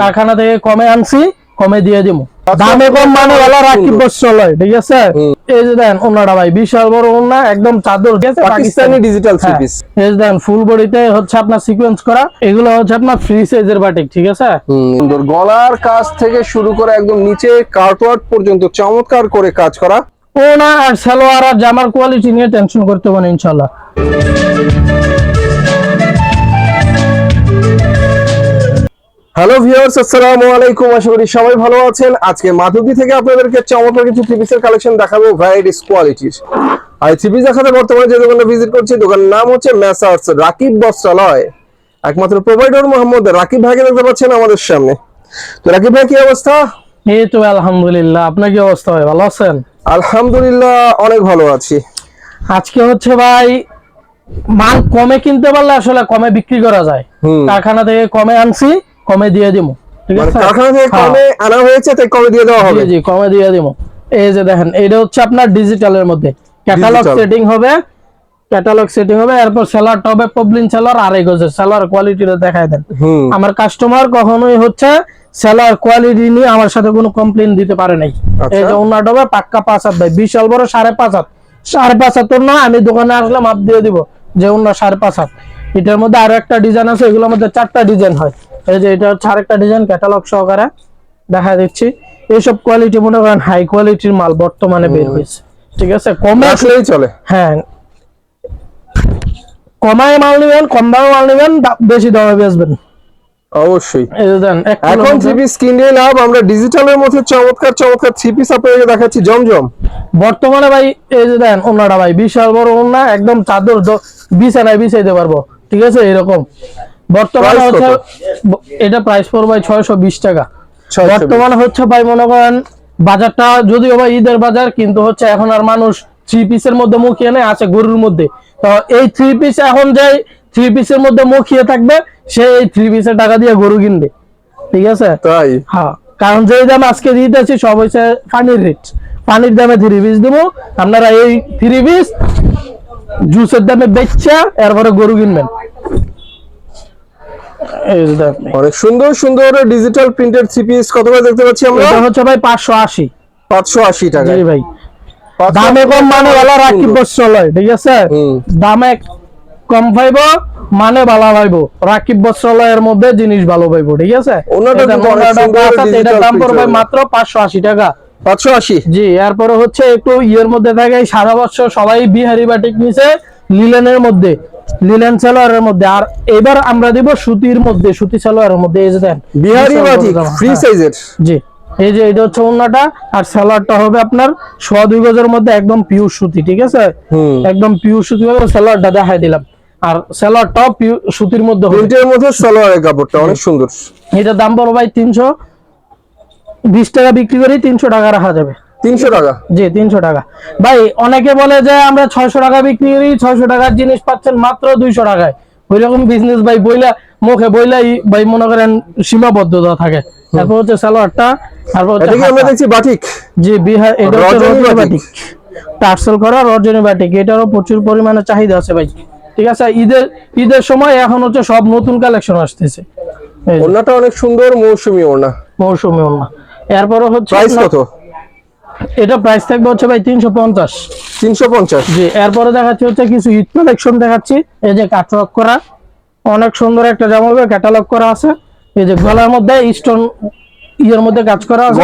কারখানা থেকে কমে আনছি কমে দিয়ে দিব আচ্ছা, দামে কম মানে বলা রাখি বছর ঠিক আছে? এই যে দেন ওনাটা ভাই বিশাল বড় ওনা একদম চাদর পাকিস্তানি ডিজিটাল থ্রি হ্যাঁ। পিস এই যে দেন ফুল বডিতে হচ্ছে আপনার সিকোয়েন্স করা এগুলো হচ্ছে আপনার ফ্রি সাইজের বাটিক ঠিক আছে? সুন্দর। গলার কাজ থেকে শুরু করে একদম নিচে কার্টওয়ার্ক পর্যন্ত চমৎকার করে কাজ করা। ওনা আর সালোয়ার আর জামার কোয়ালিটি নিয়ে টেনশন করতে হবে না হ্যালো ভিউয়ার্স আসসালামু আলাইকুম। আশা করি সবাই ভালো আছেন। আজকে মাধবী থেকে আপনাদেরকে চমৎকার কিছু থ্রি পিসের কালেকশন দেখাবো ভ্যারাইটিস কোয়ালিটির আর থ্রি পিস দেখাতে বর্তমানে যে দোকানে ভিজিট করছি দোকানের নাম হচ্ছে মেসার্স রাকিব বস্ত্রালয়। একমাত্র প্রোভাইডার মোহাম্মদ রাকিব ভাইকে দেখতে পাচ্ছেন আমাদের সামনে। তো রাকিব ভাই কি অবস্থা? এই তো আলহামদুলিল্লাহ। আপনার কি অবস্থা ভাই ভালো আছেন? আলহামদুলিল্লাহ অনেক ভালো আছি। আজকে হচ্ছে ভাই মাল কমে কিনতে পারলে আসলে কমে বিক্রি করা যায়। কারখানা থেকে কমে আনছি কমে দিয়ে দিব ঠিক মানে আছে? কারখানা থেকে হ্যাঁ। কমে আনা হয়েছে তাই কমে দিয়ে দেওয়া হবে। জি জি কমে দিয়ে দিব এই যে দেখেন এটা হচ্ছে আপনার ডিজিটালের মধ্যে। ক্যাটালগ সেটিং হবে ক্যাটালগ সেটিং হবে এরপর সেলারটা হবে পবলিন সেলার আড়াই গজের সেলার কোয়ালিটিটা দেখায় দেন। আমার কাস্টমার কখনোই হচ্ছে সেলার কোয়ালিটি নিয়ে আমার সাথে কোনো কমপ্লেন দিতে পারে নাই। আচ্ছা। এই যে ওনাটা হবে পাক্কা পাঁচ হাত ভাই বিশাল বড় সাড়ে পাঁচ হাত। সাড়ে পাঁচ হাত না আমি দোকানে আসলে মাপ দিয়ে দিব যে ওনার সাড়ে পাঁচ হাত। এটার মধ্যে আরও একটা ডিজাইন আছে এগুলোর মধ্যে চারটা ডিজাইন হয়। এই যে এটা হচ্ছে আরেকটা ডিজাইন ক্যাটালগ সহকারে দেখা দিচ্ছি। এইসব কোয়ালিটি মনে করেন হাই কোয়ালিটির মাল বর্তমানে বের হয়েছে। ঠিক আছে? কমে আসলেই চলে। হ্যাঁ। কমায় মাল নেবেন কম দামে মাল নেবেন বেশি দামে বেচবেন। অবশ্যই। এখন থ্রি পিস কিনে লাভ আমরা ডিজিটালের মধ্যে চমৎকার চমৎকার থ্রি পিস আপনাদেরকে দেখাচ্ছি জমজম। বর্তমানে ভাই এই যে দেন ওনাটা ভাই বিশাল বড় ওনা একদম চাদর বিছানায় বিছাইতে পারব। ঠিক আছে? এরকম। বর্তমানে হচ্ছে এটা প্রাইস পড়বে ভাই ছয়শো বিশ টাকা। বর্তমানে হচ্ছে ভাই মনে করেন বাজারটা যদিও ভাই ঈদের বাজার কিন্তু হচ্ছে এখন আর মানুষ থ্রি পিসের মধ্যে মুখিয়ে নেই আছে গরুর মধ্যে। তো এই থ্রি পিস এখন যাই থ্রি পিসের মধ্যে মুখিয়ে থাকবে সে এই থ্রি পিসের টাকা দিয়ে গরু কিনবে। ঠিক আছে? তাই? হ্যাঁ। কারণ যে দাম আজকে দিতেছি সব হচ্ছে পানির রেট পানির দামে থ্রি পিস দেবো। আপনারা এই থ্রি পিস জুসের দামে বেচছে এরপরে গরু কিনবেন। যে। অনেক সুন্দর সুন্দর ডিজিটাল প্রিন্টেড থ্রি পিস কত করে দেখতে পাচ্ছি আমরা? এটা হচ্ছে ভাই পাঁচশো আশি। পাঁচশো আশি টাকা। জি ভাই। দামে কম মানে ভালো রাখি বস্ত্রালয় ঠিক আছে? দামে কম পাইব মানে ভালো পাইব। রাকিব বস্ত্রালয়ের মধ্যে জিনিস ভালো পাইব ঠিক আছে? এটার দাম পড়বে মাত্র পাঁচশো আশি টাকা। পাঁচশো আশি। জি এরপরে হচ্ছে একটু ইয়ের মধ্যে থাকে সারা বছর সবাই বিহারি বাটিক নিছে লিলেনের মধ্যে। লিলেন সালোয়ারের মধ্যে। আর এবার আমরা দিব সুতির মধ্যে সুতি সালোয়ারের মধ্যে এই যে দেন বিহারি বাটিক ফ্রি হ্যাঁ। সাইজের। জি এই যে এটা হচ্ছে ওন্নাটা আর সালোয়ারটা হবে আপনার সোয়া দুই গজের মধ্যে একদম পিওর সুতি ঠিক আছে? একদম পিওর সুতি হবে সালোয়ারটা দেখাই দিলাম। আর সালোয়ারটাও পিওর সুতির মধ্যে প্রিন্টের মধ্যে সালোয়ারের কাপড়টা অনেক সুন্দর। এটার দাম পড়বে ভাই তিনশো বিশ টাকা বিক্রি করি তিনশো টাকা রাখা যাবে। তিনশো টাকা? জি তিনশো টাকা। ভাই অনেকে বলে যে আমরা ছয়শো টাকা বিক্রি করি ছয়শো টাকার জিনিস পাচ্ছেন মাত্র দুইশো টাকায়। ওই রকম বিজনেস ভাই বইলা মুখে বইলাই ভাই মনে করেন সীমাবদ্ধতা থাকে। তারপর হচ্ছে সালোয়ারটা তারপর হচ্ছে আমরা দেখছি বাটিক জি বিহার এটা হচ্ছে বাটিক। টার্সেল করা রজনী বাটিক এটারও প্রচুর পরিমাণে চাহিদা আছে ভাই। ঠিক আছে ঈদের ঈদের সময় এখন হচ্ছে সব নতুন কালেকশন আসতেছে। ওনাটা অনেক সুন্দর মৌসুমী ওনা মৌসুমী ওড়না। এরপরে হচ্ছে প্রাইস কত? এটা প্রাইস থাকবে হচ্ছে ভাই তিনশো পঞ্চাশ। তিনশো পঞ্চাশ। জি এরপরে দেখাচ্ছি হচ্ছে কিছু ঈদ কালেকশন দেখাচ্ছি। এই যে ক্যাটালগ করা অনেক সুন্দর একটা জামা হবে ক্যাটালগ করা আছে। এই যে গলার মধ্যে স্টোন ইয়ের মধ্যে কাজ করা আছে।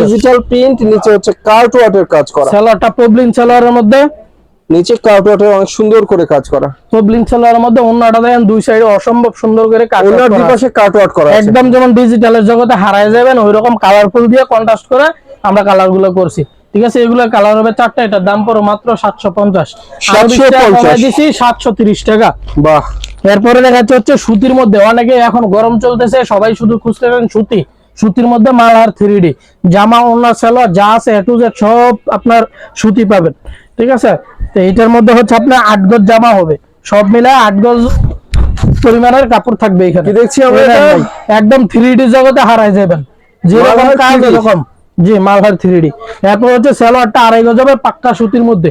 ডিজিটাল প্রিন্ট নিচে হচ্ছে কার্ট ওয়ার্কের কাজ করা। সেলারটা পবলিন সেলারের মধ্যে। নিচে ওয়ার্কের অনেক সুন্দর করে কাজ করা। পবলিন সেলারের মধ্যে অন্যটা দেখেন দুই সাইডে অসম্ভব সুন্দর করে কাজ ওনার দুই পাশে ওয়ার্ক করা একদম যেমন ডিজিটালের জগতে হারায় যাবেন ওই রকম কালারফুল দিয়ে কন্ট্রাস্ট করে আমরা কালারগুলো করছি। ঠিক আছে এগুলো কালার হবে চারটা এটার দাম পড়ো মাত্র সাতশো পঞ্চাশ। 750 দিছি সাতশো তিরিশ টাকা। বাহ। এরপরে দেখা যাচ্ছে হচ্ছে সুতির মধ্যে অনেকে এখন গরম চলতেছে সবাই শুধু খুঁজতেছেন সুতি। সুতির মধ্যে মাল আর থ্রি ডি জামা ওনার সালোয়ার যা আছে এ টু জেড সব আপনার সুতি পাবেন। ঠিক আছে? তো এটার মধ্যে হচ্ছে আপনার আট গজ জামা হবে। সব মিলে আট গজ পরিমাণের কাপড় থাকবে এখানে। দেখছি আমরা একদম থ্রি ডি জগতে হারাই যাবেন। যেরকম কাজ এরকম। জি মালহার থ্রি ডি এরপর হচ্ছে সালোয়ারটা আড়াই গজ হবে পাক্কা সুতির মধ্যে।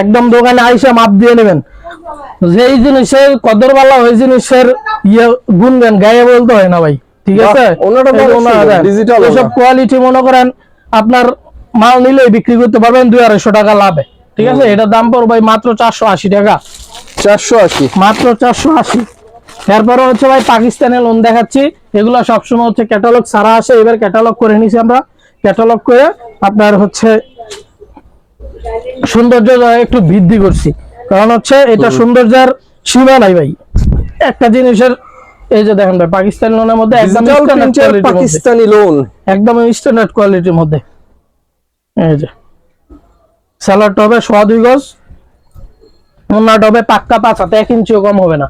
একদম দোকানে আইসা মাপ দিয়ে নেবেন। যেই জিনিসের কদর বালা ওই জিনিসের ইয়ে গুনবেন গায়ে বলতে হয় না ভাই। ঠিক আছে? digital এসব কোয়ালিটি মনে করেন আপনার মাল নিলে বিক্রি করতে পারবেন দুই আড়াইশো টাকা লাভে। ঠিক আছে? এটার দাম পড়বে ভাই মাত্র চারশো আশি টাকা। চারশো আশি। মাত্র চারশো আশি। এরপরে হচ্ছে ভাই পাকিস্তানের লোন দেখাচ্ছি। এগুলো সবসময় হচ্ছে ক্যাটালগ সারা আসে। এবার ক্যাটালগ করে নিছি আমরা। ক্যাটালগ করে আপনার হচ্ছে সৌন্দর্য একটু বৃদ্ধি করছি। কারণ হচ্ছে এটা সৌন্দর্যের সীমা নাই ভাই। একটা জিনিসের এই যে দেখেন ভাই পাকিস্তানি লোনের মধ্যে একদম। পাকিস্তানি লোন একদম স্ট্যান্ডার্ড কোয়ালিটির মধ্যে। এই যে। স্যালাডটা হবে সোয়া দুই গজ। ওনাটা হবে পাক্কা পাঁচ হাতে এক ইঞ্চিও কম হবে না।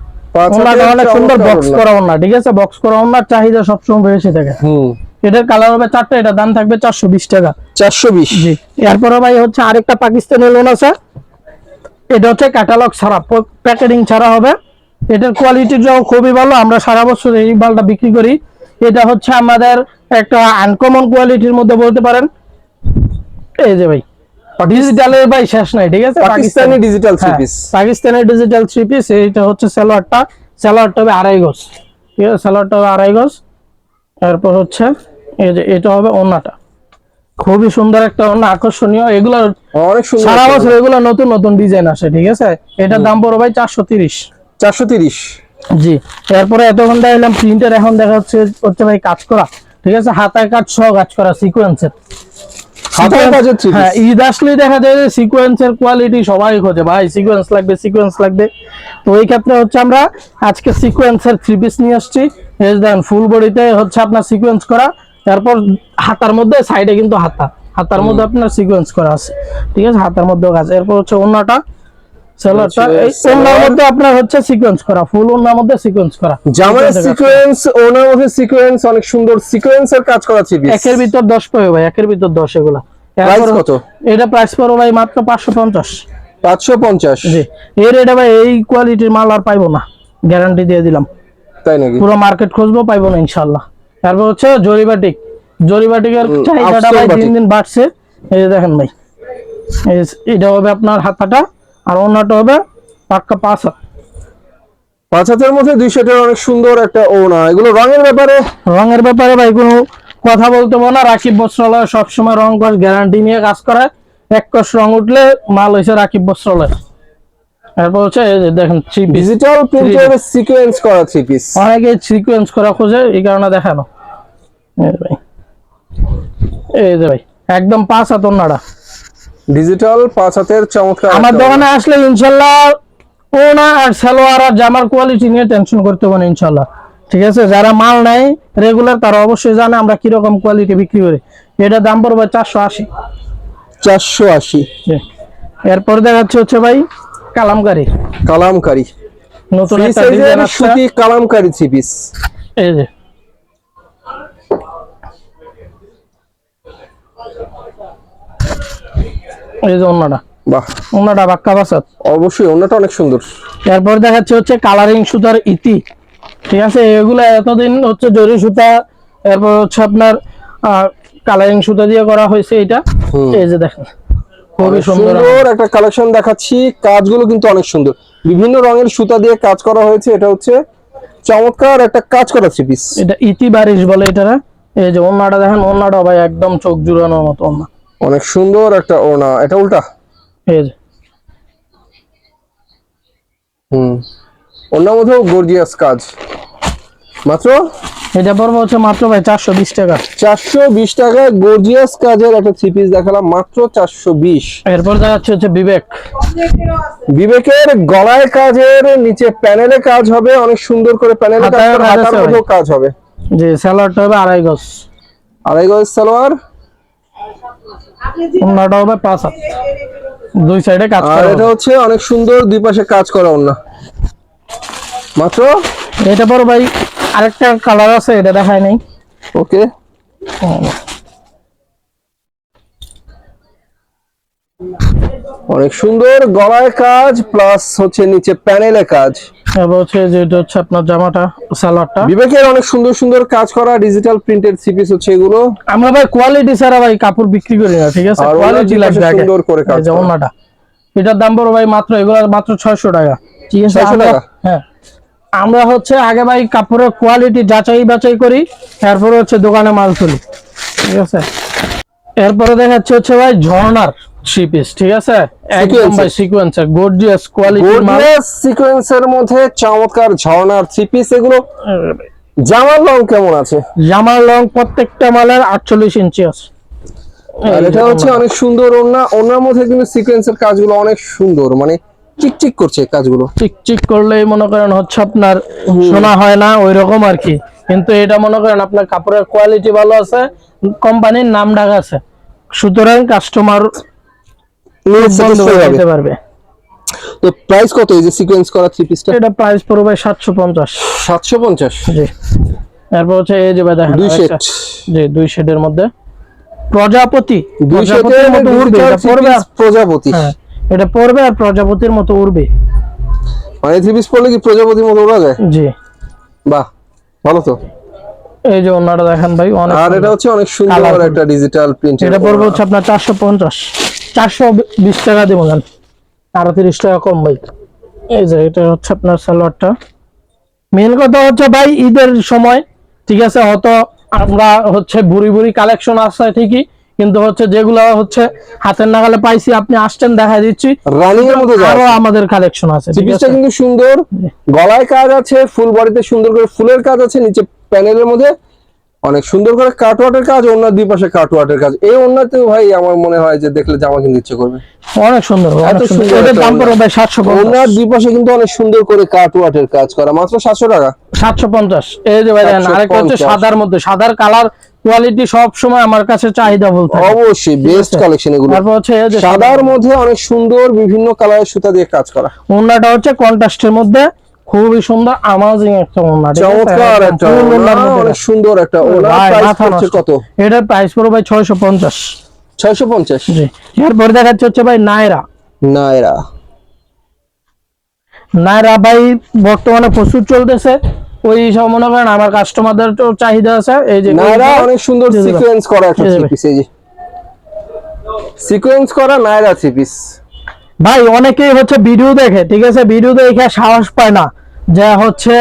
ওনাটা অনেক সুন্দর বক্স করা ওনা ঠিক আছে? বক্স করা ওনার চাহিদা সবসময় বেশি থাকে। হুম। এটার কালার হবে চারটা এটা দাম থাকবে চারশো বিশ টাকা। চারশো বিশ। জি। এরপরে ভাই হচ্ছে আরেকটা পাকিস্তানি লোন আছে। এটা হচ্ছে ক্যাটালগ ছাড়া প্যাকেটিং ছাড়া হবে। এটার কোয়ালিটিটাও খুবই ভালো আমরা সারা বছর এই মালটা বিক্রি করি। এটা হচ্ছে আমাদের একটা আনকমন কোয়ালিটির মধ্যে বলতে পারেন। এই যে ভাই ডিজিটালের ভাই শেষ নাই ঠিক আছে? পাকিস্তানি ডিজিটাল থ্রি পিস পাকিস্তানের ডিজিটাল থ্রি পিস এইটা হচ্ছে সালোয়ারটা। সালোয়ারটা হবে আড়াই গজ ঠিক আছে? সালোয়ারটা হবে আড়াই গজ। এরপর হচ্ছে এই যে এটা হবে ওন্নাটা। খুবই সুন্দর একটা ওন্না আকর্ষণীয়। এগুলো অনেক সুন্দর সারা বছর এগুলো নতুন নতুন ডিজাইন আসে ঠিক আছে? এটার দাম পড়ো ভাই চারশো তিরিশ। চারশো তিরিশ। জি। এরপরে এত এতক্ষণ দেখালাম প্রিন্টের এখন দেখা হচ্ছে হচ্ছে ভাই কাজ করা ঠিক আছে? হাতায় কাজ সহ কাজ করা সিকোয়েন্সের হ্যাঁ ঈদ আসলেই দেখা যায় যে সিকোয়েন্সের কোয়ালিটি সবাই খোঁজে। ভাই সিকোয়েন্স লাগবে সিকোয়েন্স লাগবে। তো এই ক্ষেত্রে হচ্ছে আমরা আজকে সিকোয়েন্সের থ্রি পিস নিয়ে আসছি। এই যে দেখেন ফুল বডিতে হচ্ছে আপনার সিকোয়েন্স করা। তারপর হাতার মধ্যে সাইডে কিন্তু হাতা। হাতার মধ্যে আপনার সিকোয়েন্স করা আছে। ঠিক আছে? হাতার মধ্যেও কাজ। এরপর হচ্ছে অন্যটা সেলারটা হচ্ছে এই সালোয়ার। ওনার মধ্যে আপনার হচ্ছে সিকোয়েন্স করা ফুল ওনার মধ্যে সিকোয়েন্স করা। জামার Sequence এর কাজ করা। সিকোয়েন্স ওনার মধ্যে সিকোয়েন্স অনেক সুন্দর সিকোয়েন্সের কাজ করা থ্রি একের ভিতর দশ পাবে ভাই একের ভিতর দশ এগুলা। প্রাইস কত? এটা প্রাইস পড়ো ভাই মাত্র পাঁচশো পঞ্চাশ। পাঁচশো পঞ্চাশ। জি এর এটা ভাই এই কোয়ালিটির মাল আর পাইবো না গ্যারান্টি দিয়ে দিলাম। তাই নাকি? পুরো মার্কেট খুঁজবো পাইবো না ইনশাল্লাহ তারপর হচ্ছে জরিবাটিক জরিবাটিকের চাহিদাটা ভাই দিন। দিন বাড়ছে। এই দেখেন ভাই এটা হবে আপনার হাতাটা আর অন্যটা হবে পাক্কা পাঁচ হাত। পাঁচ হাতের মধ্যে দুইশো টাকার অনেক সুন্দর একটা ওনা এগুলো রঙের ব্যাপারে? রঙের ব্যাপারে ভাই কোনো কথা বলতে পারব না। রাকিব বস্ত্রালয় সবসময় রং কস গ্যারান্টি নিয়ে কাজ করে। এক কষ রং উঠলে মাল হয়েছে রাকিব বস্ত্রালয়। এরপর হচ্ছে দেখেন থ্রি পিস ডিজিটাল প্রিন্টের সিকোয়েন্স করা থ্রি পিস অনেকে সিকোয়েন্স করা খোঁজে এই কারণে দেখানো। এই যে ভাই। একদম পাঁচ হাত নাড়া ডিজিটাল পাঁচ হাতের চমৎকার আমার দোকানে আসলে ইনশাল্লাহ ওনা আর সালোয়ার আর জামার কোয়ালিটি নিয়ে টেনশন করতে হবে না ইনশাল্লাহ। ঠিক আছে? যারা মাল নেয় রেগুলার তারা অবশ্যই জানে আমরা কীরকম কোয়ালিটি বিক্রি করি। এটা দাম পড়বে চারশো আশি। চারশো আশি। এরপর দেখাচ্ছে হচ্ছে ভাই কালামকারি। কালামকারি। নতুন কালামকারি থ্রি পিস এই যে। এই যে অন্যটা বাহ। অন্যটা বাক্কা বাসাত অবশ্যই ওনাটা অনেক সুন্দর। এরপর দেখাচ্ছে হচ্ছে কালারিং সুতার ইতি। ঠিক আছে? এগুলো এতদিন হচ্ছে জরি সুতা এরপর হচ্ছে আপনার কালারিং সুতা দিয়ে করা হয়েছে এটা। এই যে দেখেন খুবই সুন্দর। সুন্দর একটা কালেকশন দেখাচ্ছি। কাজগুলো কিন্তু অনেক সুন্দর। বিভিন্ন রঙের সুতা দিয়ে কাজ করা হয়েছে। এটা হচ্ছে চমৎকার একটা কাজ করা থ্রি পিস এটা ইতি বারিশ বলে এটা এই যে অন্যটা দেখেন অন্যটা ভাই একদম চোখ জুড়ানোর মতো অন্য অনেক সুন্দর একটা ওনা এটা উল্টা? যে। হুম। ওনার মধ্যেও গর্জিয়াস কাজ। মাত্র? এটা পড়ব হচ্ছে মাত্র ভাই চারশো বিশ টাকা। চারশো বিশ টাকায় গর্জিয়াস কাজের একটা থ্রি পিস দেখালাম মাত্র চারশো বিশ। এরপর দেখাচ্ছে হচ্ছে বিবেক। বিবেকের গলায় কাজের নিচে প্যানেলে কাজ হবে অনেক সুন্দর করে প্যানেলে কাজ করে কাজ হবে। যে স্যালাডটা হবে আড়াই গজ। আড়াই গজ সালোয়ার। অন্যটা হবে পাঁচ হাত। দুই সাইডে কাজ করা এটা হচ্ছে অনেক সুন্দর দুই পাশে কাজ করা অন্য মাত্র? এটা পর ভাই আরেকটা কালার আছে এটা দেখায় নাই। ওকে। অনেক সুন্দর গলায় কাজ প্লাস হচ্ছে নিচে প্যানেলে কাজ। এবার হচ্ছে যে এটা হচ্ছে আপনার জামাটা সালোয়ারটা। বিবেকের অনেক সুন্দর সুন্দর কাজ করা ডিজিটাল প্রিন্টেড সিপিস হচ্ছে এগুলো। আমরা ভাই কোয়ালিটি ছাড়া ভাই কাপড় বিক্রি করি না ঠিক আছে? কোয়ালিটি লাগবে সুন্দর করে কাজ এই যে ওনাটা। এটার দাম পড়বে ভাই মাত্র এগুলো মাত্র ছয়শো টাকা। ঠিক আছে? 600 টাকা? হ্যাঁ। আমরা হচ্ছে আগে ভাই কাপড়ের কোয়ালিটি যাচাই বাছাই করি এরপরে হচ্ছে দোকানে মাল তুলি। ঠিক আছে? এরপরে দেখাচ্ছে হচ্ছে ভাই ঝর্ণার। থ্রি পিস ঠিক আছে? একদম ভাই সিকোয়েন্সের গর্জিয়াস কোয়ালিটির মাল সিকোয়েন্সের মধ্যে চমৎকার ঝর্ণার থ্রি পিস এগুলো। জামার রং কেমন আছে? জামার লং প্রত্যেকটা মালের আটচল্লিশ ইঞ্চি আছে। আর এটা হচ্ছে অনেক সুন্দর ওড়না। ওড়নার মধ্যে কিন্তু সিকোয়েন্সের কাজগুলো অনেক সুন্দর মানে চিকচিক করছে কাজগুলো। চিকচিক করলেই মনে করেন হচ্ছে আপনার শোনা হয় না ওই রকম আর কি। কিন্তু এটা মনে করেন আপনার কাপড়ের কোয়ালিটি ভালো আছে কোম্পানির নাম ডাক আছে। সুতরাং কাস্টমার পারবে। তো প্রাইস কত এই যে সিকোয়েন্স করা থ্রি পিসটা এটা প্রাইস পড়বে সাতশো পঞ্চাশ। সাতশো পঞ্চাশ? জি। এরপর হচ্ছে এই যে ভাই দেখেন দুই সেট জি দুই শেডের মধ্যে। প্রজাপতি। দুই সেটের মতো উড়বে এটা পড়বে প্রজাপতি। হ্যাঁ এটা পড়বে আর প্রজাপতির মতো উড়বে। মানে থ্রি পিস পড়লে কি প্রজাপতির মতো ওড়া যায়? জি। বাহ ভালো তো। এই যে অন্যটা দেখেন ভাই অনেক আর এটা হচ্ছে অনেক সুন্দর একটা ডিজিটাল প্রিন্ট এটা পড়বে হচ্ছে আপনার চারশো পঞ্চাশ। চারশো বিশ টাকা দেবো গান আরও তিরিশ টাকা কম ভাই। এই যে এটা হচ্ছে আপনার সালোয়ারটা। মেন কথা হচ্ছে ভাই ঈদের সময় ঠিক আছে হয়তো আমরা হচ্ছে বুড়ি বুড়ি কালেকশন আসছে ঠিকই কিন্তু হচ্ছে যেগুলো হচ্ছে হাতের নাগালে পাইছি আপনি আসছেন দেখা দিচ্ছি। রানিং এর মধ্যে আরও আমাদের কালেকশন আছে আছে? কিন্তু সুন্দর গলায় কাজ আছে ফুল বডিতে সুন্দর করে ফুলের কাজ আছে নিচে প্যানেলের মধ্যে। অনেক সুন্দর করে কাটওয়ার্টের কাজ ওনার দুই পাশে কাটওয়ার্টের কাজ। এই ওনাতেও ভাই আমার মনে হয় যে দেখলে জামা কিনতে ইচ্ছে করবে। অনেক সুন্দর এত সুন্দর। এটার দাম। পড়বে ভাই সাতশো ওনার দুই পাশে কিন্তু অনেক সুন্দর করে কাটওয়ার্টের কাজ করা মাত্র সাতশো টাকা। সাতশো পঞ্চাশ। এই যে ভাই দেখেন আরেকটা হচ্ছে সাদার মধ্যে। সাদার কালার কোয়ালিটি সব সময় আমার কাছে চাহিদা বলতে। অবশ্যই বেস্ট কালেকশন এগুলো। তারপর হচ্ছে এই যে সাদার মধ্যে অনেক সুন্দর বিভিন্ন কালারের সুতা দিয়ে কাজ করা। ওড়নাটা হচ্ছে কন্ট্রাস্টের মধ্যে। খুবই সুন্দর আমাজিং একটা আছে? চমৎকার একটা অনেক সুন্দর একটা ভাই, প্রাইস নষ্ট। কত? এটার প্রাইস পড়বে ভাই ছয়শো পঞ্চাশ। ছয়শো পঞ্চাশ? জি। এরপর দেখাচ্ছে হচ্ছে ভাই নায়রা। না এরা নায়রা ভাই বর্তমানে প্রচুর চলতেছে। ওই সব মনে করেন আমার কাস্টমারদের তো চাহিদা আছে এই যে নায়রা অনেক সুন্দর সিকোয়েন্স করা একটা। পিস এই যে। সিকোয়েন্স করা নায়রা থ্রি পিস ভাই, অনেকেই হচ্ছে ভিডিও দেখে, ঠিক আছে? ভিডিও দেখে সাহস পায় না যে হচ্ছে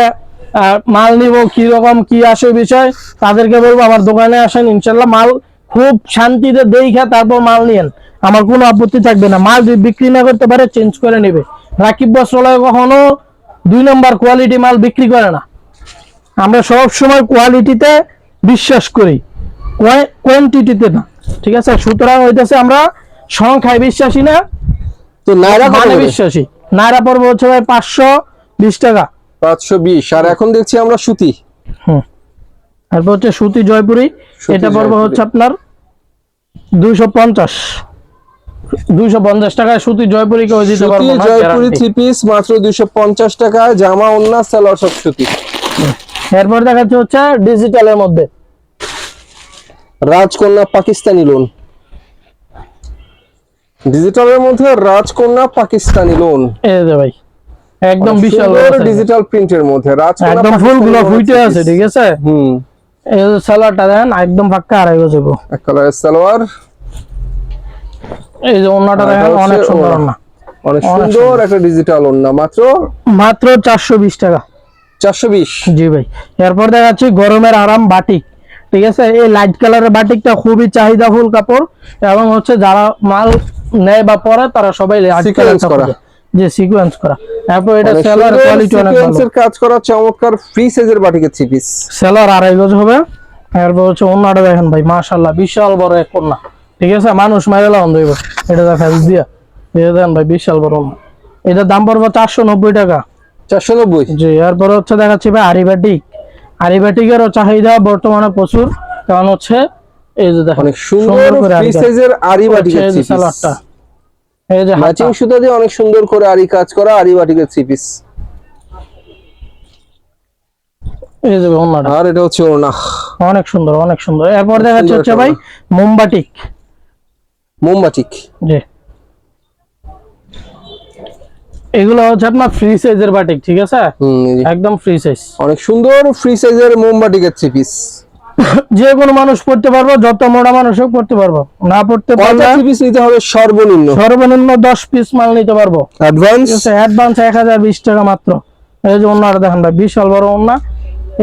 মাল নিব, কি রকম, কি আসে বিষয়। তাদেরকে বলব, আমার দোকানে আসেন, ইনশাল্লাহ মাল খুব শান্তিতে দেখে তারপর মাল নিয়েন। আমার কোনো আপত্তি থাকবে না। মাল বিক্রি না করতে পারে চেঞ্জ করে নেবে। রাকিব বস্ত্রালয় কখনো দুই নম্বর কোয়ালিটি মাল বিক্রি করে না। আমরা সব সময় কোয়ালিটিতে বিশ্বাস করি। কোয়ান্টিটিতে না, ঠিক আছে? সুতরাং হইতেছে আমরা সংখ্যায় বিশ্বাসী না। তো নায়রা মানে বিশ্বাসী। নায়রা পর্ব হচ্ছে ভাই টাকা। পাঁচশো বিশ। আর এখন দেখছি আমরা সুতি। হুম। তারপর হচ্ছে সুতি জয়পুরি। এটা পর্ব হচ্ছে আপনার টাকায় সুতি জয়পুরি কেউ দিতে পারব না জয়পুরি থ্রি পিস মাত্র জামা ওন্না সালোয়ার সব সুতি। এরপর দেখাচ্ছে হচ্ছে ডিজিটালের মধ্যে। রাজকন্যা পাকিস্তানি লোন ডিজিটালের মধ্যে রাজকন্যা পাকিস্তানি লোন এই যে ভাই একদম বিশাল ডিজিটাল প্রিন্টের মধ্যে রাজকন্যা একদম ফুলগুলো লোন আছে ঠিক আছে? হুম। এই যে সালোয়ারটা দেখেন একদম ফাঁকা আড়াই গো। এক কালারের সালোয়ার। এই যে ওন্নাটা দেখেন অনেক সুন্দর। ওন্না অনেক সুন্দর একটা ডিজিটাল ওন্না মাত্র মাত্র চারশো বিশ টাকা। চারশো বিশ। জি ভাই এরপর দেখাচ্ছি গরমের আরাম বাটিক ঠিক আছে? এই লাইট কালারের বাটিকটা খুবই চাহিদাফুল কাপড় এবং হচ্ছে যারা মাল নেয় বা পরে তারা সবাই করা। যে সিকোয়েন্স করা। তারপর এটা সেলার কোয়ালিটি অনেক ভালো। কাজ করা চমৎকার ফ্রি সাইজের বাটিকের থ্রি পিস সেলার আড়াই গজ হবে। এরপর হচ্ছে অন্যটা দেখেন ভাই বিশাল বড় এক কন্যা ঠিক আছে? মানুষ দইব এটা দিয়া। এটা দেখেন ভাই বিশাল বড়। এটার দাম পড়বে চারশো নব্বই টাকা। চারশো নব্বই? জি এরপরে হচ্ছে দেখাচ্ছি ভাই আরিবাটিক। আরিবাটিকেরও চাহিদা বর্তমানে প্রচুর। কারণ হচ্ছে এই যে দেখেন অনেক সুন্দর ফ্রি সাইজের আরি হচ্ছে ম্যাচিং সুতা দিয়ে অনেক সুন্দর করে আরি কাজ করা আরি বাটিকের থ্রি পিস এই যে ওন্নাটা আর এটা হচ্ছে ওনা অনেক সুন্দর অনেক সুন্দর। এরপর সুন্দর হচ্ছে ভাই মোমবাটিক মোমবাটিক জি। এগুলো হচ্ছে আপনার ফ্রি সাইজের বাটিক ঠিক আছে? একদম ফ্রি সাইজ অনেক সুন্দর ফ্রি সাইজের মোমবাটিকের থ্রি পিস যে কোনো মানুষ পড়তে পারব যত মোটা মানুষও পড়তে পারব। না পড়তে পারলে পিস নিতে হবে সর্বনিম্ন। সর্বনিম্ন দশ পিস মাল নিতে পারব। অ্যাডভান্স অ্যাডভান্স এক হাজার বিশ টাকা মাত্র। এই যে অন্যরা দেখেন ভাই বিশাল বড় অন্য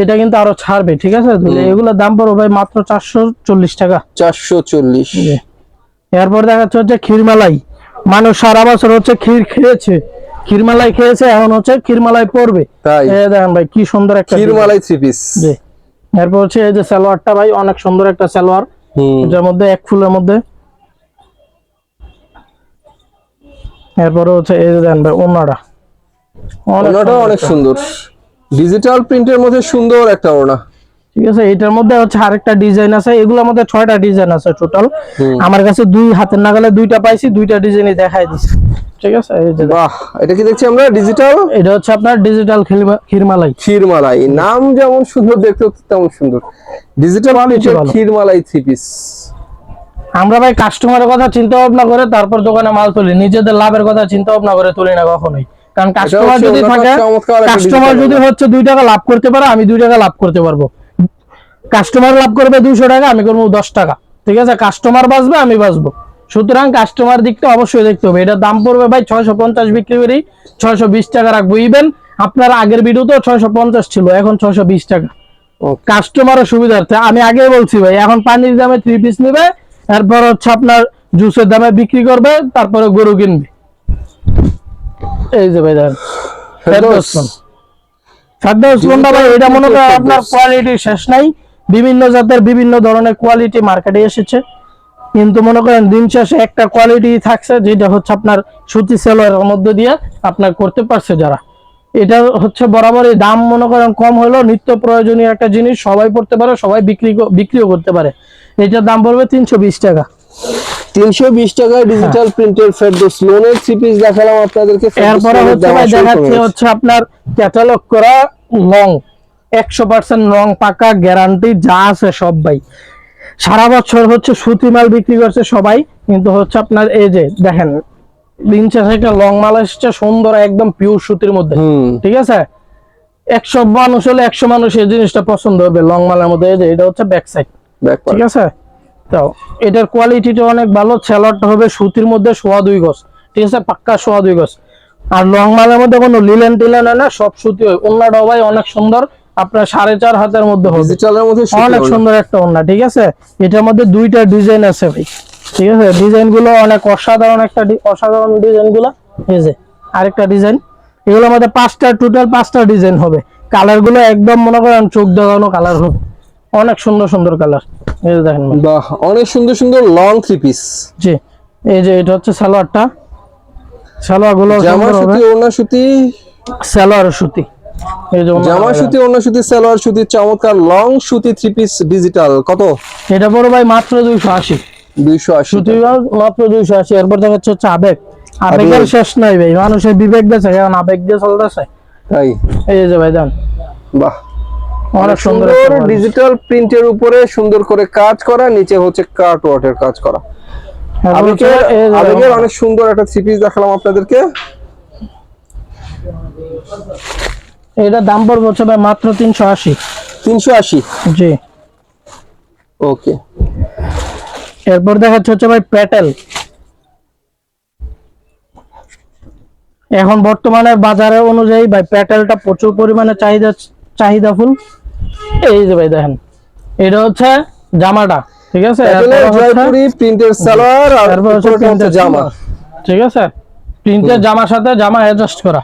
এটা কিন্তু আরও ছাড়বে ঠিক আছে? এগুলোর দাম পড়বে ভাই মাত্র চারশো চল্লিশ টাকা। চারশো চল্লিশ। জি। এরপর দেখাচ্ছে হচ্ছে ক্ষীরমালাই। মানুষ সারা বছর হচ্ছে ক্ষীর খেয়েছে। ক্ষীরমালাই খেয়েছে এখন হচ্ছে ক্ষীরমালাই পড়বে তাই? দেখেন ভাই কি সুন্দর একটা ক্ষীর মালাই থ্রি পিস এরপর হচ্ছে এই যে সালোয়ারটা ভাই অনেক সুন্দর একটা সালোয়ার। যার মধ্যে এক ফুলের মধ্যে। এরপরে হচ্ছে এই যে দেন ভাই ওনাটা। ওনাটা অনেক সুন্দর। ডিজিটাল প্রিন্টের মধ্যে সুন্দর একটা ওনা ঠিক আছে? এটার মধ্যে হচ্ছে আরেকটা ডিজাইন আছে। এগুলোর মধ্যে ছয়টা ডিজাইন আছে টোটাল আমার কাছে দুই হাতের নাগালে দুইটা পাইছি দুইটা ডিজাইনই দেখাই দিছি। ঠিক আছে? এই যে বাহ এটা কি দেখছি আমরা? ডিজিটাল এটা হচ্ছে আপনার ডিজিটাল ক্ষীরমালাই ক্ষীরমালাই নাম যেমন সুন্দর দেখতে তেমন সুন্দর। ডিজিটাল ক্ষীরমালাই থ্রি পিস আমরা ভাই কাস্টমারের কথা চিন্তা ভাবনা করে তারপর দোকানে মাল তুলি। নিজেদের লাভের কথা চিন্তা ভাবনা করে তুলি না কখনোই। কারণ কাস্টমার যদি থাকে কাস্টমার যদি হচ্ছে দুই টাকা লাভ করতে পারে আমি দুই টাকা লাভ করতে পারব। কাস্টমার লাভ করবে দুইশো টাকা আমি করব দশ টাকা। ঠিক আছে? কাস্টমার বাঁচবে আমি বাঁচবো। সুতরাং কাস্টমার দিকটা অবশ্যই দেখতে হবে। এটার দাম পড়বে ভাই ছয়শো পঞ্চাশ বিক্রি করি ছয়শো বিশ টাকা রাখব। ইভেন আপনার আগের ভিডিওতেও ছয়শো পঞ্চাশ ছিল এখন ছয়শো বিশ টাকা. কাস্টমারের সুবিধার্থে আমি আগে বলছি ভাই এখন পানির দামে থ্রি পিস নেবে এরপর হচ্ছে আপনার জুসের দামে বিক্রি করবে তারপরে গরু কিনবে। এই যে ভাই দেখেন। ফেরদৌস কোনটা ভাই এটা মনে করেন আপনার কোয়ালিটি শেষ নাই। বিভিন্ন জাতের বিভিন্ন ধরনের কোয়ালিটি মার্কেটে এসেছে। কিন্তু মনে করেন দিন শেষে একটা কোয়ালিটি থাকছে যেটা হচ্ছে আপনার সুতি সেলোয়ারের মধ্যে দিয়ে আপনার করতে পারছে যারা। এটা হচ্ছে বরাবরই দাম মনে করেন কম হলেও নিত্য প্রয়োজনীয় একটা জিনিস সবাই পড়তে পারে সবাই বিক্রি বিক্রিও করতে পারে। এটার দাম পড়বে তিনশো বিশ টাকা। তিনশো বিশ টাকায় ডিজিটাল প্রিন্টের ফেরদোস লোনের থ্রি পিস দেখালাম আপনাদেরকে। এরপরে হচ্ছে দাম ভাই আসলে কমে দেখাচ্ছে হচ্ছে আপনার ক্যাটালগ করা লং একশো পার্সেন্ট রং পাকা গ্যারান্টি যা আছে সব ভাই। সারা বছর হচ্ছে সুতি মাল বিক্রি করছে সবাই কিন্তু হচ্ছে আপনার এই যে দেখেন থেকে লং মাল এসেছে সুন্দর একদম পিওর সুতির মধ্যে। ঠিক আছে? একশো মানুষ হলে একশো মানুষ এই জিনিসটা পছন্দ হবে লং মালের মধ্যে। এই যে এটা হচ্ছে ব্যাক সাইড ঠিক আছে? তো এটার কোয়ালিটিটা অনেক ভালো সেলরটা হবে সুতির মধ্যে সোয়া দুই গজ। ঠিক আছে? পাক্কা সোয়া দুই গজ। আর লং মালের মধ্যে কোনো লিলেন টিলেন হয় না সব সুতি হয়। ওন্নাটা ভাই অনেক সুন্দর। আপনার সাড়ে চার হাতের মধ্যে হবে। অনেক সুন্দর একটা ওন্না ঠিক আছে? এটার মধ্যে দুইটা ডিজাইন আছে ভাই ঠিক আছে? ডিজাইনগুলো অনেক অসাধারণ একটা অসাধারণ ডিজাইনগুলো এই যে আরেকটা ডিজাইন। এগুলোর মধ্যে পাঁচটা টোটাল পাঁচটা ডিজাইন হবে। কালারগুলো একদম মনে করেন চোখ দেখানো কালার হবে। অনেক সুন্দর সুন্দর কালার। এই দেখেন বাহ অনেক সুন্দর সুন্দর লং থ্রি পিস জি এই যে এটা হচ্ছে সালোয়ারটা। সালোয়ারগুলো জামা সুতি। সালোয়ার সুতি। জামা। সুতি ওড়না সুতি সালোয়ার সুতি চমৎকার লং সুতি থ্রি পিস ডিজিটাল কত? এটা বড় ভাই মাত্র দুইশো আশি। দুইশো আশি সুতি মাত্র দুইশো আশি। এরপর দেখাচ্ছে হচ্ছে আবেগ। আবেগের আবেগ। শেষ নাই ভাই। মানুষের বিবেক বেছে কারণ আবেগ দিয়ে চলতেছে। তাই? এই যে ভাই দেন। বাহ। অনেক সুন্দর। ডিজিটাল প্রিন্টের উপরে সুন্দর করে কাজ করা নিচে হচ্ছে কাট ওয়াটের কাজ করা। এরপর আবেগের অনেক সুন্দর একটা থ্রি পিস দেখালাম আপনাদেরকে। এটার দাম পড়বে হচ্ছে ভাই মাত্র তিনশো আশি। তিনশো আশি? জি। ওকে। এরপর দেখাচ্ছে হচ্ছে ভাই প্যাটেল এখন বর্তমানে বাজারে অনুযায়ী ভাই প্যাটেলটা প্রচুর পরিমাণে চাহিদা চাহিদা ফুল। এই যে ভাই দেখেন এটা হচ্ছে জামাটা ঠিক আছে? জয়পুরি প্রিন্টের সালোয়ার আর জামা। ঠিক আছে? প্রিন্টের জামার সাথে জামা অ্যাডজাস্ট করা।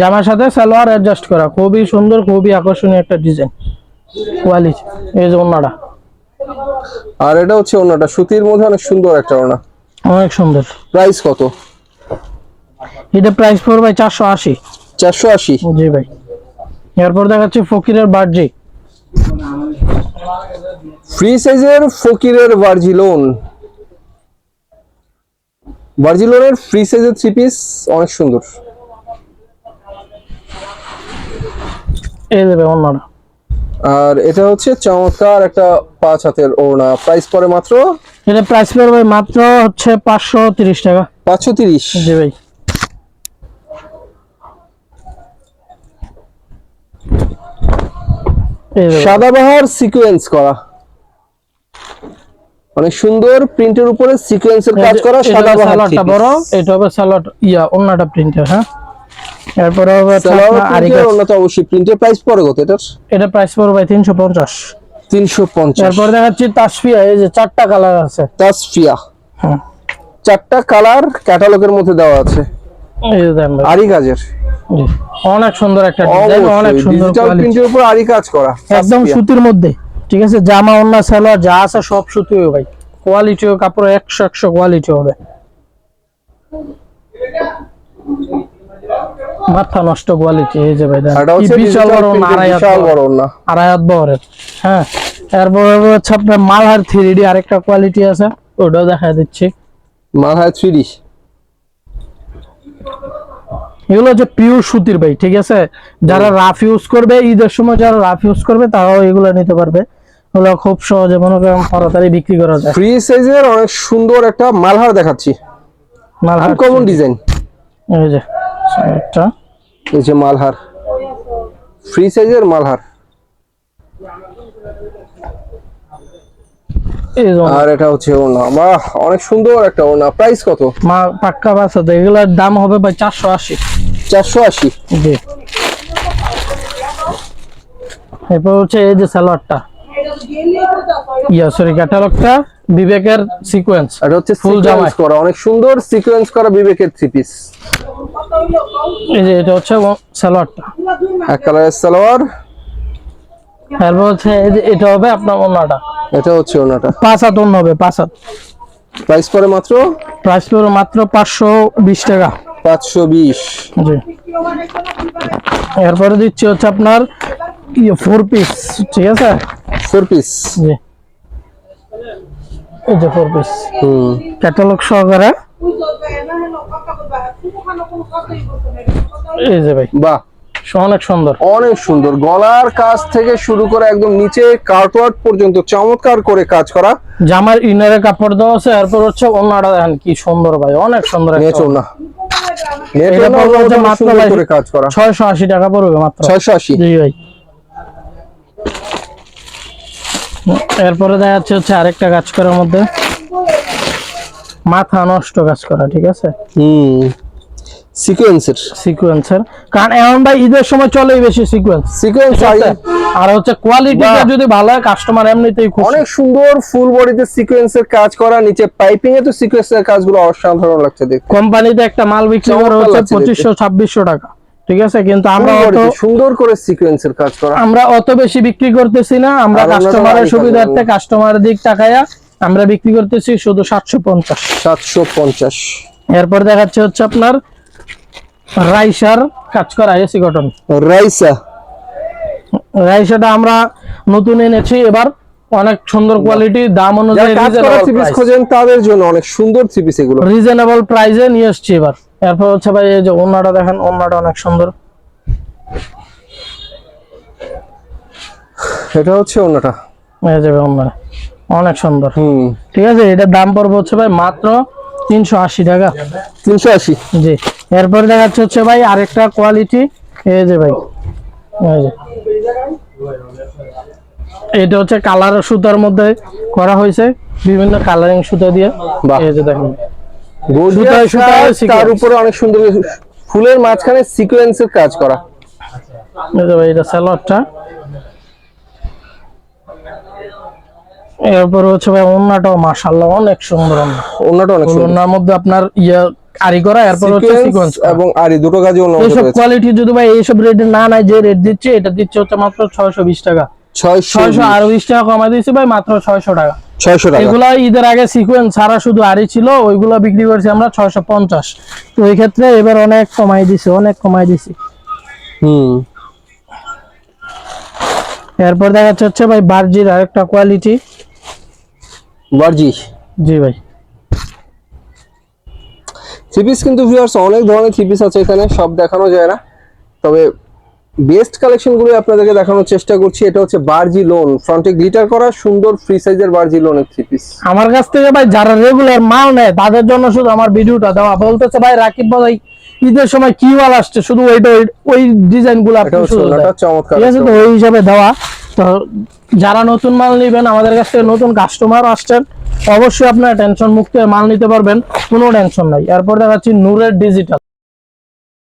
জামার সাথে সালোয়ার অ্যাডজাস্ট করা। খুবই সুন্দর খুবই আকর্ষণীয় একটা ডিজাইন কোয়ালিটি এই যে ওনাটা আর এটা হচ্ছে ওনাটা সুতির মধ্যে অনেক সুন্দর একটা ওনা অনেক সুন্দর। প্রাইস কত? এটা প্রাইস পড়বে চারশো আশি। চারশো আশি? জি ভাই। এরপর দেখাচ্ছে ফকিরের বার্জি। ফ্রি সাইজের ফকিরের ভার্জিলোন ভার্জিলোনের ফ্রি সাইজের থ্রি পিস অনেক সুন্দর। এই দেবে অন্যরা আর এটা হচ্ছে চমৎকার একটা পাঁচ হাতের ওড়না। প্রাইস পরে মাত্র? এটা প্রাইস পড়বে মাত্র হচ্ছে পাঁচশো তিরিশ টাকা। পাঁচশো তিরিশ? জি ভাই। সাদাবাহার সিকোয়েন্স করা। অনেক সুন্দর প্রিন্টের উপরে সিকোয়েন্সের কাজ করা সাদাবাহার বড় এটা হবে সালোয়ার ইয়া অন্যটা প্রিন্টের হ্যাঁ? এরপরে হবে হচ্ছে সালোয়ার আপনার আরি প্রিন্টের কাজ। অন্য তো অবশ্যই প্রিন্টের প্রাইস পড়ে কত এটার? এটা প্রাইস পড়বে ভাই তিনশো পঞ্চাশ। তিনশো পঞ্চাশ। এরপর দেখাচ্ছি তাসফিয়া এই যে চারটা কালার আছে। তাসফিয়া হ্যাঁ। চারটা কালার ক্যাটালগের মধ্যে দেওয়া আছে। এই যে দেখেন আরি কাজের অনেক সুন্দর একটা ডিজাইন অনেক সুন্দর ডিজিটাল প্রিন্টের উপর আরি কাজ করা একদম সুতির মধ্যে। ঠিক আছে? জামা অন্য সালোয়ার যা আছে সব সুতি হবে ভাই। কোয়ালিটিও কাপড় একশো একশো কোয়ালিটি হবে। মাথা নষ্ট কোয়ালিটি এই যে ভাই বিশাল বড় বিশাল বড়। বড় না আড়াই হাত বহরের হ্যাঁ এরপর হচ্ছে আপনার মালহার থ্রি ডি আরেকটা কোয়ালিটি আছে ওটাও দেখা দিচ্ছি। মাথায় থ্রি এগুলো হচ্ছে পিওর সুতির ভাই ঠিক আছে? যারা রাফ ইউজ করবে ঈদের সময় যারা রাফ ইউজ করবে তারাও এগুলো নিতে পারবে। ওগুলো খুব সহজে মনে করেন তাড়াতাড়ি বিক্রি করা যায়। ফ্রি সাইজের অনেক সুন্দর একটা মালহার দেখাচ্ছি। মালহার কমন ডিজাইন এই যে। একটা এই যে মালহার। ফ্রি সাইজের মালহার। আর এটা হচ্ছে ওনা বাহ অনেক সুন্দর একটা ওনা প্রাইস কত? মা পাক্কা বাস আছে। এগুলোর দাম হবে ভাই চারশো আশি। চারশো আশি? জি। এরপর হচ্ছে এই যে সালোয়ারটা। ইয়া সরি ক্যাটালগটা বিবেকের সিকোয়েন্স এটা হচ্ছে ফুল জামাই। জামাই। করা অনেক সুন্দর সিকোয়েন্স করা বিবেকের থ্রি পিস এই যে এটা হচ্ছে সালোয়ারটা। এক কালারের সালোয়ার। এরপর হচ্ছে এই যে এটা হবে আপনার এটা হচ্ছে ওনাটা। পাঁচ হাত হবে পাঁচ হাত। প্রাইস পরে মাত্র? প্রাইস মাত্র পাঁচশো বিশ টাকা। পাঁচশো বিশ। জি। এরপরে দিচ্ছি হচ্ছে আপনার ফোর পিস ঠিক আছে? ফোর পিস জি। এই যে ফোর পিস হুম। ক্যাটালগ সহকারে। এই যে ভাই। বাহ। অনেক সুন্দর। অনেক সুন্দর। গলার কাজ থেকে শুরু করে একদম নিচে পর্যন্ত চমৎকার করে কাজ করা। জামার ইনারে কাপড় দেওয়া আছে এরপর হচ্ছে অন্যটা দেখেন কি সুন্দর ভাই অনেক সুন্দর না। এটা পড়বে হচ্ছে মাত্র করে কাজ করা। ছয়শো আশি টাকা পড়বে মাত্র। ছয়শো আশি। জি ভাই। এরপরে দেখা যাচ্ছে হচ্ছে আরেকটা কাজ করার মধ্যে। মাথা নষ্ট কাজ করা ঠিক আছে? হুম। সিকোয়েন্সের সিকোয়েন্সের কারণ এখন ভাই ঈদের সময় চলেই বেশি সিকোয়েন্স সিকোয়েন্স আর হচ্ছে কোয়ালিটিটা যদি ভালো হয় কাস্টমার এমনিতেই খুশি। অনেক সুন্দর ফুল বডিতে সিকোয়েন্সের কাজ করা নিচে পাইপিং এ তো সিকোয়েন্সের কাজগুলো অসাধারণ লাগছে দেখতে। কোম্পানিতে একটা মাল বিক্রি করা হচ্ছে লাগছে দেখতে। পঁচিশশো ছাব্বিশশো টাকা। ঠিক আছে? কিন্তু আমরা অত সুন্দর করে সিকোয়েন্সের কাজ করা। আমরা অত বেশি বিক্রি করতেছি না। আমরা কাস্টমারের সুবিধার্থে কাস্টমারের দিক টাকায়া আমরা বিক্রি করতেছি শুধু সাতশো পঞ্চাশ। সাতশো পঞ্চাশ। এরপর দেখাচ্ছে হচ্ছে আপনার রাইসার কাজ করা এসি কটন রাইসা। রাইসাটা আমরা নতুন এনেছি এবার অনেক সুন্দর কোয়ালিটি দাম অনুযায়ী খোঁজেন তাদের জন্য অনেক সুন্দর থ্রি পিস এগুলো রিজনেবল প্রাইসে নিয়ে এসছি এবার। এরপর হচ্ছে ভাই এই যে ওনাটা দেখেন ওনাটা অনেক সুন্দর। এটা হচ্ছে অন্যটা এই যে ওনাটা অনেক সুন্দর। হুম। ঠিক আছে এটার দাম পড়বে হচ্ছে ভাই মাত্র তিনশো আশি টাকা। তিনশো আশি। জি। এরপর দেখাচ্ছে হচ্ছে ভাই আরেকটা কোয়ালিটি এই যে ভাই এটা হচ্ছে কালার সুতার মধ্যে করা হয়েছে বিভিন্ন কালারিং সুতা দিয়ে। এই যে দেখেন। সুতায় সুতায় তার উপরে অনেক সুন্দর ফুলের মাঝখানে সিকোয়েন্সের কাজ করা। এই যে ভাই এটা স্যালোয়ারটা এরপর হচ্ছে ভাই ওন্নাটাও মাশাআল্লাহ অনেক সুন্দর ওন্না অন্যটা অনেক সুন্দর। ওন্নার মধ্যে আপনার ইয়া কারি করা এরপর হচ্ছে সিকোয়েন্স এবং আরি দুটো কাজে অন্য এইসব কোয়ালিটি যদি ভাই এইসব রেটে না নাই যে রেট দিচ্ছে এটা দিচ্ছে হচ্ছে মাত্র ছয়শো বিশ টাকা। ছয়শো ছয়শো আর বিশ টাকা কমাই দিয়েছি ভাই মাত্র ছয়শো টাকা। ছয়শো টাকা। এগুলা ঈদের আগে সিকোয়েন্স ছাড়া শুধু আড়ি ছিল ওইগুলো বিক্রি করছি আমরা ছয়শো পঞ্চাশ। তো এই ক্ষেত্রে এবার অনেক কমাই দিছি অনেক কমাই দিছি। হুম। এরপর দেখা যাচ্ছে হচ্ছে ভাই বার্জির আরেকটা কোয়ালিটি বার্জি। জি ভাই। থ্রি পিস কিন্তু ভিউয়ার্স অনেক ধরনের থ্রি পিস আছে এখানে সব দেখানো যায় না। তবে বেস্ট কালেকশনগুলো আপনাদেরকে দেখানোর চেষ্টা করছি এটা হচ্ছে বার্জি লোন ফ্রন্টে গ্লিটার করা সুন্দর ফ্রি সাইজের বার্জি লোনের থ্রি পিস আমার কাছ থেকে ভাই যারা রেগুলার মাল নেয় তাদের জন্য শুধু আমার ভিডিওটা দেওয়া। বলতেছে ভাই রাকিব ভাই ঈদের সময় কি মাল আসছে? শুধু ওইটা ওই- ওই ডিজাইনগুলো এটা আপনি শুধু চমৎকার ঠিক আছে তো ওই হিসাবে দেওয়া। তো যারা নতুন মাল নেবেন আমাদের কাছ থেকে নতুন কাস্টমার আসছেন অবশ্যই আপনারা টেনশন মুক্ত মাল নিতে পারবেন কোনো টেনশন নাই। এরপর দেখাচ্ছি নূরের ডিজিটাল